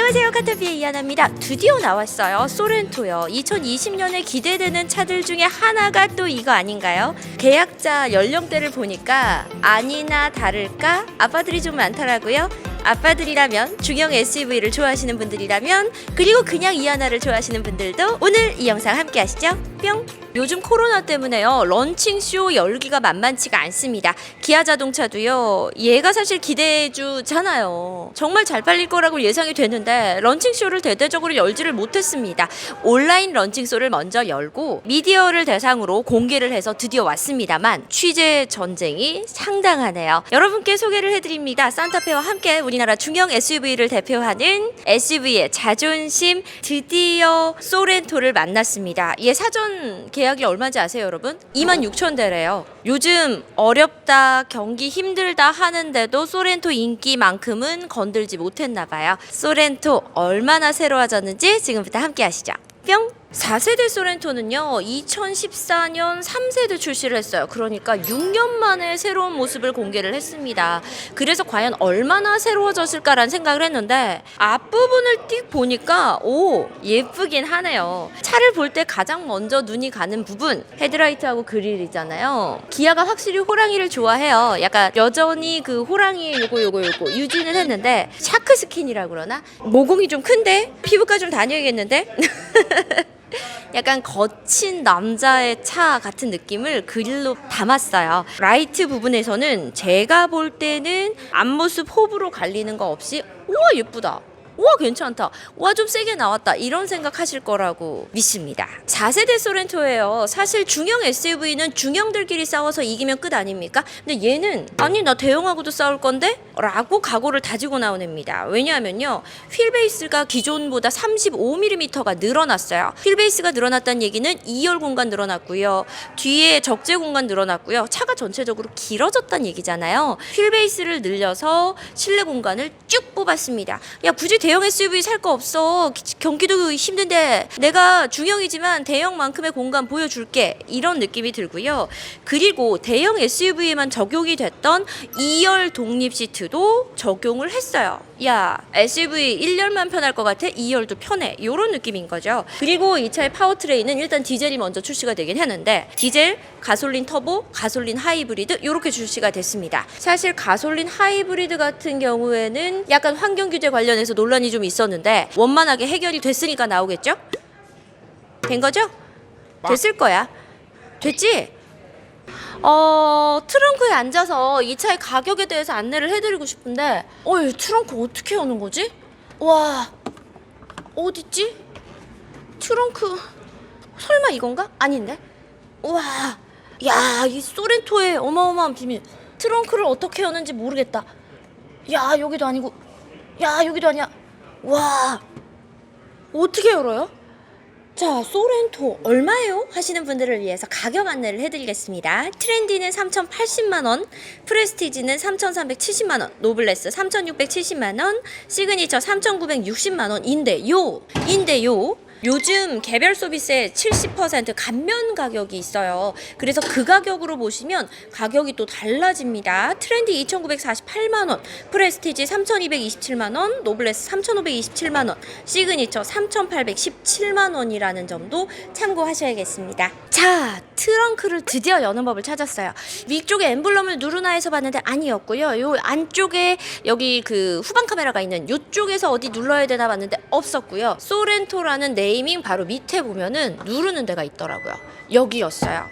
안녕하세요. 카타피의 이하나입니다. 드디어 나왔어요. 소렌토요. 2020년에 기대되는 차들 중에 하나가 또 이거 아닌가요? 계약자 연령대를 보니까 아니나 다를까? 아빠들이 좀 많더라고요 아빠들이라면 중형 SUV를 좋아하시는 분들이라면 그리고 그냥 이하나를 좋아하시는 분들도 오늘 이 영상 함께 하시죠. 뿅. 요즘 코로나 때문에요. 런칭 쇼 열기가 만만치가 않습니다. 기아 자동차도요. 얘가 사실 기대주잖아요. 정말 잘 팔릴 거라고 예상이 되는데 런칭 쇼를 대대적으로 열지를 못했습니다. 온라인 런칭 쇼를 먼저 열고 미디어를 대상으로 공개를 해서 드디어 왔습니다만 취재 전쟁이 상당하네요. 여러분께 소개를 해드립니다. 산타페와 함께 우리나라 중형 SUV를 대표하는 SUV의 자존심 드디어 소렌토를 만났습니다. 얘 사전 계약이 얼마인지 아세요 여러분? 2만 6천 대래요. 요즘 어렵다 경기 힘들다 하는데도 소렌토 인기만큼은 건들지 못했나 봐요. 소렌토 얼마나 새로워졌는지 지금부터 함께 하시죠. 뿅 4세대 소렌토는요 2014년 3세대 출시를 했어요. 그러니까 6년 만에 새로운 모습을 공개를 했습니다. 그래서 과연 얼마나 새로워졌을까라는 생각을 했는데 앞부분을 띡 보니까 오 예쁘긴 하네요. 차를 볼 때 가장 먼저 눈이 가는 부분 헤드라이트하고 그릴이잖아요. 기아가 확실히 호랑이를 좋아해요. 약간 여전히 그 호랑이 요거 요거 요거 유지는 했는데 샤크 스킨이라 그러나? 모공이 좀 큰데 피부과 좀 다녀야겠는데 약간 거친 남자의 차 같은 느낌을 그릴로 담았어요. 라이트 부분에서는 제가 볼 때는 앞모습 호불호 갈리는 거 없이 우와 예쁘다. 우와 괜찮다. 우와 좀 세게 나왔다. 이런 생각하실 거라고 믿습니다. 4세대 소렌토예요. 사실 중형 SUV는 중형들끼리 싸워서 이기면 끝 아닙니까? 근데 얘는 아니 나 대형하고도 싸울 건데? 라고 각오를 다지고 나온 애입니다. 왜냐하면요. 휠베이스가 기존보다 35mm가 늘어났어요. 휠베이스가 늘어났다는 얘기는 2열 공간 늘어났고요. 뒤에 적재 공간 늘어났고요. 차가 전체적으로 길어졌다는 얘기잖아요. 휠베이스를 늘려서 실내 공간을 쭉 뽑았습니다. 야 굳이 대형 SUV 살 거 없어. 기- 경기도 힘든데 내가 중형이지만 대형만큼의 공간 보여줄게. 이런 느낌이 들고요. 그리고 대형 SUV에만 적용이 됐던 2열 독립 시트도 적용을 했어요. 야 SUV 1열만 편할 것 같아? 2열도 편해. 이런 느낌인 거죠. 그리고 이 차의 파워트레인은 일단 디젤이 먼저 출시가 되긴 했는데 디젤, 가솔린 터보, 가솔린 하이브리드 이렇게 출시가 됐습니다. 사실 가솔린 하이브리드 같은 경우에는 약간 환경 규제 관련해서 논란이 좀 있었는데 원만하게 해결이 됐으니까 나오겠죠? 된 거죠? 됐을 거야. 됐지? 어, 트렁크에 앉아서 이 차의 가격에 대해서 안내를 해드리고 싶은데, 어, 이 트렁크 어떻게 여는 거지? 와, 어딨지? 트렁크, 설마 이건가? 아닌데? 와, 야, 이 소렌토의 어마어마한 비밀. 트렁크를 어떻게 여는지 모르겠다. 야, 여기도 아니고, 야, 여기도 아니야. 와, 어떻게 열어요? 자, 소렌토 얼마예요? 하시는 분들을 위해서 가격 안내를 해드리겠습니다. 트렌디는 3,080만 원, 프레스티지는 3,370만 원, 노블레스 3,670만 원, 시그니처 3,960만 원인데요. 인데요. 요즘 개별 서비스에 70% 감면 가격이 있어요. 그래서 그 가격으로 보시면 가격이 또 달라집니다. 트렌디 2,948만 원, 프레스티지 3,227만 원, 노블레스 3,527만 원, 시그니처 3,817만 원이라는 점도 참고하셔야겠습니다. 자, 트렁크를 드디어 여는 법을 찾았어요. 위쪽에 엠블럼을 누르나 해서 봤는데 아니었고요. 요 안쪽에 여기 그 후방 카메라가 있는 요쪽에서 어디 눌러야 되나 봤는데 없었고요. 소렌토라는 네 이밍 바로 밑에 보면은 누르는 데가 있더라고요. 여기였어요.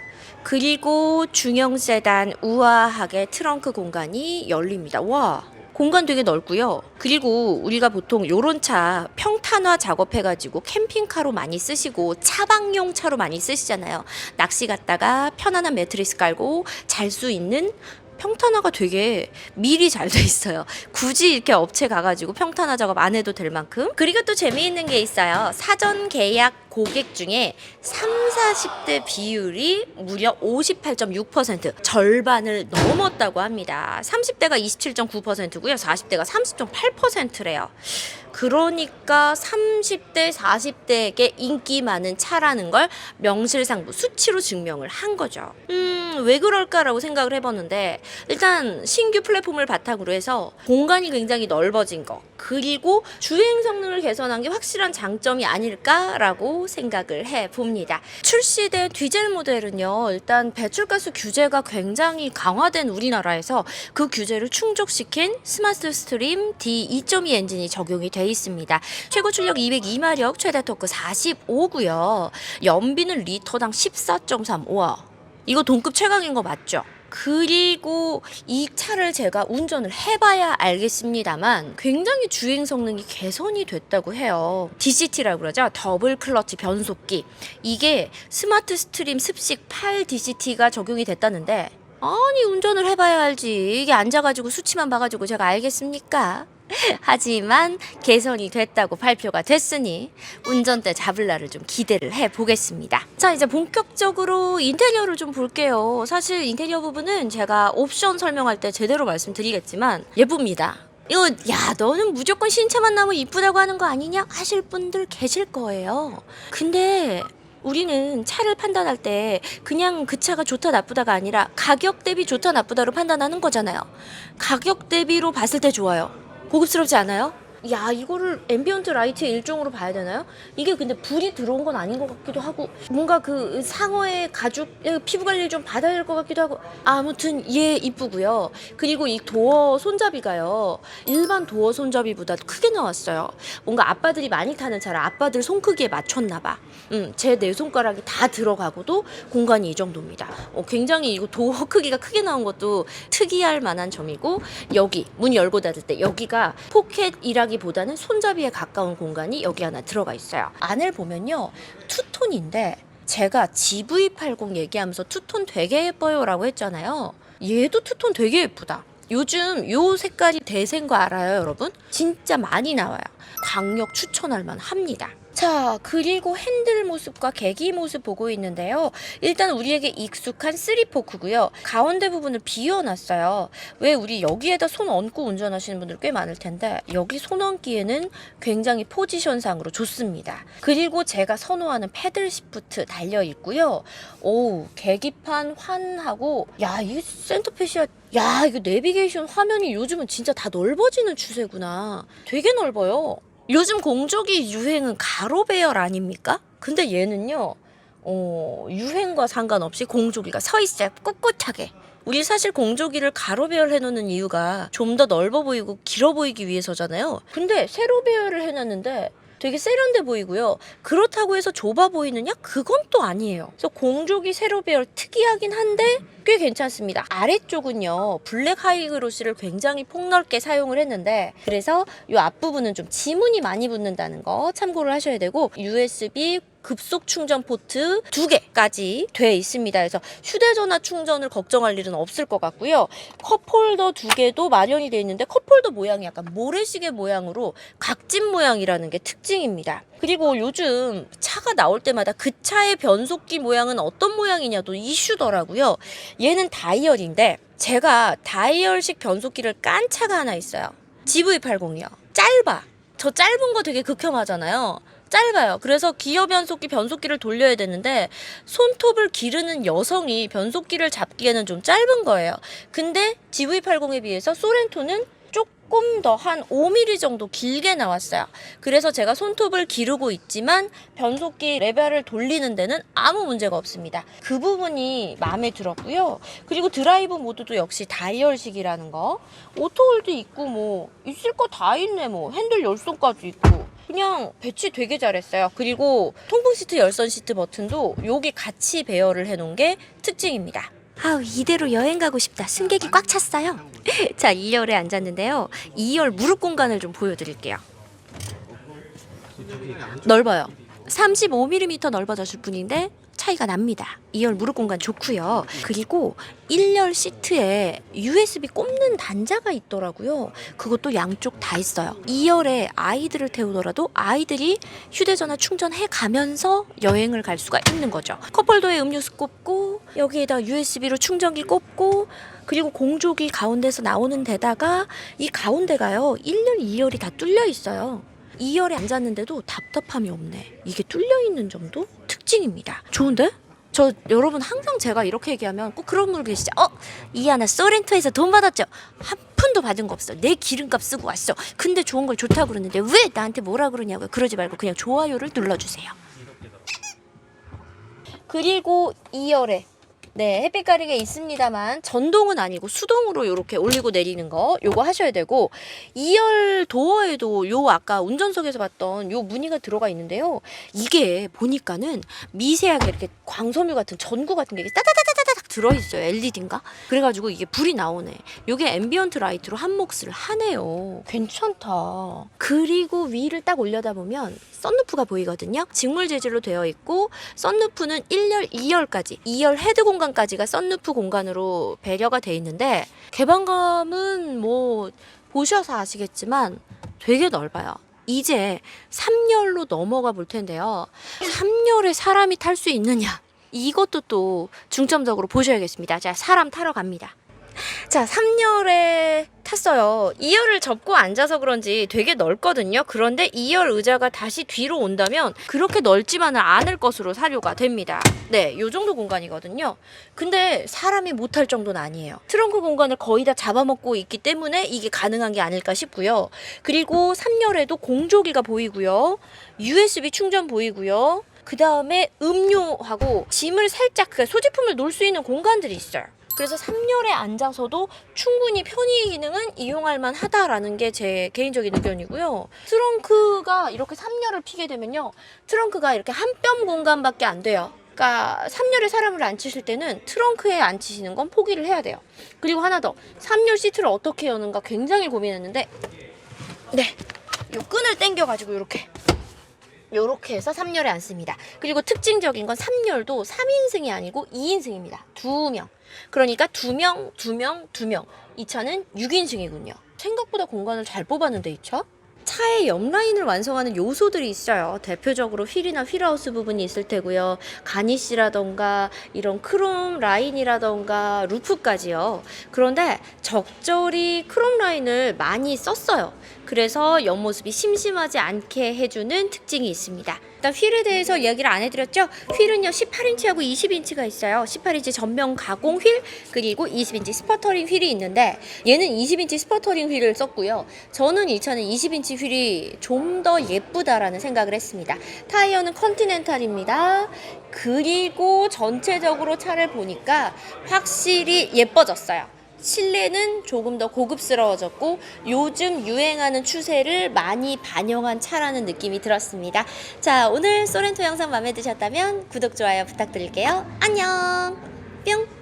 그리고 중형 세단 우아하게 트렁크 공간이 열립니다. 와. 공간 되게 넓고요. 그리고 우리가 보통 요런 차 평탄화 작업해가지고 캠핑카로 많이 쓰시고 차박용 차로 많이 쓰시잖아요. 낚시 갔다가 편안한 매트리스 깔고 잘 수 있는 평탄화가 되게 미리 잘 돼 있어요. 굳이 이렇게 업체 가가지고 평탄화 작업 안 해도 될 만큼. 그리고 또 재미있는 게 있어요. 사전 계약 고객 중에 3, 40대 비율이 무려 58.6% 절반을 넘었다고 합니다. 30대가 27.9%고요. 40대가 30.8%래요. 그러니까 30대, 40대에게 인기 많은 차라는 걸 명실상부 수치로 증명을 한 거죠. 음, 왜 그럴까라고 생각을 해봤는데 일단 신규 플랫폼을 바탕으로 해서 공간이 굉장히 넓어진 거 그리고 주행 성능을 개선한 게 확실한 장점이 아닐까라고 생각을 해봅니다. 출시된 디젤 모델은요 일단 배출가스 규제가 굉장히 강화된 우리나라에서 그 규제를 충족시킨 스마트 스트림 D2.2 엔진이 적용이 돼 있습니다. 최고 출력 202마력, 최대 토크 45고요. 연비는 리터당 14.3. 우와. 이거 동급 최강인 거 맞죠? 그리고 이 차를 제가 운전을 해봐야 알겠습니다만 굉장히 주행 성능이 개선이 됐다고 해요. DCT라고 그러죠. 더블 클러치 변속기. 이게 스마트 스트림 습식 8 DCT가 적용이 됐다는데 아니 운전을 해봐야 알지. 이게 앉아가지고 수치만 봐가지고 제가 알겠습니까? 하지만 개선이 됐다고 발표가 됐으니 운전대 잡을 날을 좀 기대를 해 보겠습니다. 자, 이제 본격적으로 인테리어를 좀 볼게요. 사실 인테리어 부분은 제가 옵션 설명할 때 제대로 말씀드리겠지만 예쁩니다. 이거 야 너는 무조건 신차만 나면 이쁘다고 하는 거 아니냐 하실 분들 계실 거예요. 근데 우리는 차를 판단할 때 그냥 그 차가 좋다 나쁘다가 아니라 가격 대비 좋다 나쁘다로 판단하는 거잖아요. 가격 대비로 봤을 때 좋아요. 고급스럽지 않아요? 야 이거를 앰비언트 라이트의 일종으로 봐야 되나요? 이게 근데 불이 들어온 건 아닌 것 같기도 하고 뭔가 그 상어의 가죽 예, 피부 관리를 좀 받아야 될 것 같기도 하고 아무튼 얘 이쁘고요. 그리고 이 도어 손잡이가요 일반 도어 손잡이보다 크게 나왔어요. 뭔가 아빠들이 많이 타는 차라 아빠들 손 크기에 맞췄나 봐. 음, 제 네 손가락이 다 들어가고도 공간이 이 정도입니다. 어, 굉장히 이거 도어 크기가 크게 나온 것도 특이할 만한 점이고 여기 문 열고 닫을 때 여기가 포켓이라 기보다는 손잡이에 가까운 공간이 여기 하나 들어가 있어요. 안을 보면요 투톤인데 제가 GV80 얘기하면서 투톤 되게 예뻐요라고 했잖아요. 얘도 투톤 되게 예쁘다. 요즘 요 색깔이 대세인 거 알아요, 여러분? 진짜 많이 나와요. 강력 추천할 만 합니다. 자, 그리고 핸들 모습과 계기 모습 보고 있는데요. 일단 우리에게 익숙한 3포크고요. 가운데 부분을 비워놨어요. 왜 우리 여기에다 손 얹고 운전하시는 분들 꽤 많을 텐데 여기 손 얹기에는 굉장히 포지션상으로 좋습니다. 그리고 제가 선호하는 패들 시프트 달려 있고요. 오, 계기판 환하고 야, 이 센터페시아 야, 이거 내비게이션 화면이 요즘은 진짜 다 넓어지는 추세구나. 되게 넓어요. 요즘 공조기 유행은 가로 배열 아닙니까? 근데 얘는요, 어, 유행과 상관없이 공조기가 서 있어요. 꿋꿋하게. 우리 사실 공조기를 가로 배열 해 놓는 이유가 좀 더 넓어 보이고 길어 보이기 위해서잖아요. 근데 세로 배열을 해놨는데 되게 세련돼 보이고요. 그렇다고 해서 좁아 보이느냐? 그건 또 아니에요. 그래서 공조기 세로 배열 특이하긴 한데 꽤 괜찮습니다. 아래쪽은요 블랙 하이그로시를 굉장히 폭넓게 사용을 했는데 그래서 이 앞부분은 좀 지문이 많이 붙는다는 거 참고를 하셔야 되고 USB 급속 충전 포트 두 개까지 돼 있습니다. 그래서 휴대전화 충전을 걱정할 일은 없을 것 같고요. 컵홀더 두 개도 마련이 돼 있는데 컵홀더 모양이 약간 모래시계 모양으로 각진 모양이라는 게 특징입니다. 그리고 요즘 차가 나올 때마다 그 차의 변속기 모양은 어떤 모양이냐도 이슈더라고요. 얘는 다이얼인데 제가 다이얼식 변속기를 깐 차가 하나 있어요. GV80이요. 짧아. 저 짧은 거 되게 극혐하잖아요. 짧아요. 그래서 기어 변속기 변속기를 돌려야 되는데 손톱을 기르는 여성이 변속기를 잡기에는 좀 짧은 거예요. 근데 GV80에 비해서 소렌토는 조금 더 한 5mm 정도 길게 나왔어요. 그래서 제가 손톱을 기르고 있지만 변속기 레벨을 돌리는 데는 아무 문제가 없습니다. 그 부분이 마음에 들었고요. 그리고 드라이브 모드도 역시 다이얼식이라는 거. 오토홀드 있고 뭐 있을 거 다 있네 뭐 핸들 열선까지 있고 그냥 배치 되게 잘했어요. 그리고 통풍 시트 열선 시트 버튼도 여기 같이 배열을 해놓은 게 특징입니다. 아우 이대로 여행 가고 싶다. 승객이 꽉 찼어요. 자 2열에 앉았는데요. 2열 무릎 공간을 좀 보여드릴게요. 넓어요. 35mm 넓어졌을 뿐인데 차이가 납니다. 2열 무릎 공간 좋고요. 그리고 1열 시트에 USB 꼽는 단자가 있더라고요. 그것도 양쪽 다 있어요. 2열에 아이들을 태우더라도 아이들이 휴대전화 충전해 가면서 여행을 갈 수가 있는 거죠. 컵홀더에 음료수 꼽고 여기에다 USB로 충전기 꼽고 그리고 공조기 가운데서 나오는 데다가 이 가운데가요. 1열, 2열이 다 뚫려 있어요. 2열에 앉았는데도 답답함이 없네. 이게 뚫려 있는 점도 특징입니다. 좋은데? 저 여러분 항상 제가 이렇게 얘기하면 꼭 그런 분 계시죠? 어 이하나 소렌토에서 돈 받았죠? 한 푼도 받은 거 없어. 내 기름값 쓰고 왔어. 근데 좋은 걸 좋다 그러는데 왜 나한테 뭐라 그러냐고요? 그러지 말고 그냥 좋아요를 눌러주세요. 그리고 2열에 네, 햇빛 가리개 있습니다만 전동은 아니고 수동으로 이렇게 올리고 내리는 거 요거 하셔야 되고 2열 도어에도 요 아까 운전석에서 봤던 요 무늬가 들어가 있는데요. 이게 보니까는 미세하게 이렇게 광섬유 같은 전구 같은 게 따다다다다닥 들어 있어요. LED인가? 그래 가지고 이게 불이 나오네. 요게 앰비언트 라이트로 한 몫을 하네요. 괜찮다. 그리고 위를 딱 올려다 보면 썬루프가 보이거든요. 직물 재질로 되어 있고 썬루프는 1열, 2열까지, 2열 헤드 공간까지가 썬루프 공간으로 배려가 돼 있는데 개방감은 뭐 보셔서 아시겠지만 되게 넓어요. 이제 3열로 넘어가 볼 텐데요. 3열에 사람이 탈 수 있느냐? 이것도 또 중점적으로 보셔야겠습니다. 자, 사람 타러 갑니다. 자, 3열에 탔어요. 2열을 접고 앉아서 그런지 되게 넓거든요. 그런데 2열 의자가 다시 뒤로 온다면 그렇게 넓지만은 않을 것으로 사료가 됩니다. 네, 요 정도 공간이거든요. 근데 사람이 못탈 정도는 아니에요. 트렁크 공간을 거의 다 잡아먹고 있기 때문에 이게 가능한 게 아닐까 싶고요. 그리고 3열에도 공조기가 보이고요. USB 충전 보이고요. 그 다음에 음료하고 짐을 살짝 그 소지품을 놓을 수 있는 공간들이 있어요. 그래서 3열에 앉아서도 충분히 편의 기능은 이용할 만하다라는 게 제 개인적인 의견이고요. 트렁크가 이렇게 3열을 피게 되면요. 트렁크가 이렇게 한 뼘 공간밖에 안 돼요. 그러니까 3열에 사람을 앉히실 때는 트렁크에 앉히시는 건 포기를 해야 돼요. 그리고 하나 더. 3열 시트를 어떻게 여는가 굉장히 고민했는데 네. 요 끈을 당겨 가지고 이렇게 요렇게 해서 3열에 앉습니다. 그리고 특징적인 건 3열도 3인승이 아니고 2인승입니다. 두 명. 그러니까 두 명, 두 명, 두 명. 이 차는 6인승이군요. 생각보다 공간을 잘 뽑았는데 이 차? 차의 옆 라인을 완성하는 요소들이 있어요. 대표적으로 휠이나 휠하우스 부분이 있을 테고요. 가니시라던가 이런 크롬 라인이라던가 루프까지요. 그런데 적절히 크롬 라인을 많이 썼어요. 그래서 옆모습이 심심하지 않게 해주는 특징이 있습니다. 일단 휠에 대해서 이야기를 안 해드렸죠? 휠은요 18인치하고 20인치가 있어요. 18인치 전면 가공 휠 그리고 20인치 스퍼터링 휠이 있는데 얘는 20인치 스퍼터링 휠을 썼고요. 저는 이 차는 20인치 휠이 좀 더 예쁘다라는 생각을 했습니다. 타이어는 컨티넨탈입니다. 그리고 전체적으로 차를 보니까 확실히 예뻐졌어요. 실내는 조금 더 고급스러워졌고 요즘 유행하는 추세를 많이 반영한 차라는 느낌이 들었습니다. 자, 오늘 소렌토 영상 마음에 드셨다면 구독, 좋아요 부탁드릴게요. 안녕!